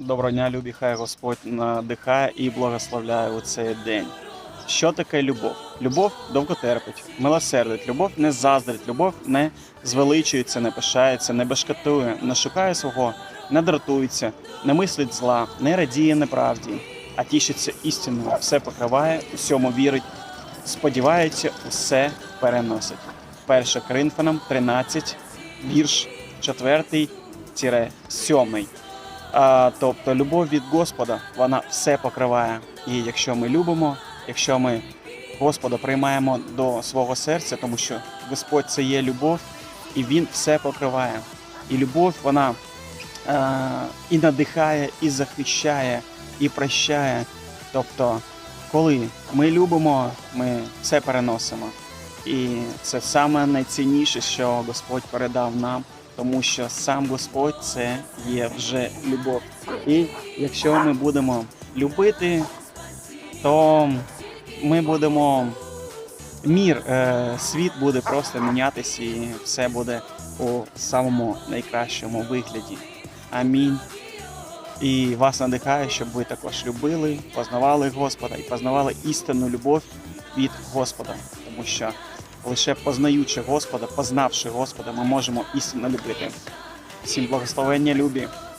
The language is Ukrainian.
Доброго дня, любі, хай Господь надихає і благословляє у цей день. Що таке любов? Любов довго терпить, милосердить, любов не заздрить, любов не звеличується, не пишається, не бешкатує, не шукає свого, не дратується, не мислить зла, не радіє неправді, а тішиться істиною, все покриває, усьому вірить, сподівається, усе переносить. 1 Коринфянам 13, вірш 4-7. А, тобто любов від Господа, вона все покриває. І якщо ми любимо, якщо ми Господа приймаємо до свого серця, тому що Господь це є любов, і Він все покриває. І любов, вона і надихає, і захищає, і прощає. Тобто, коли ми любимо, ми все переносимо. І це саме найцінніше, що Господь передав нам, тому що сам Господь це є вже любов. І якщо ми будемо любити, то ми будемо мір, е, світ буде просто мінятися, і все буде у самому найкращому вигляді. Амінь. І вас надихає, щоб ви також любили, познавали Господа і познавали істинну любов від Господа, тому що лише познаючи Господа, познавши Господа, ми можемо істинно любити. Всім благословення, любі.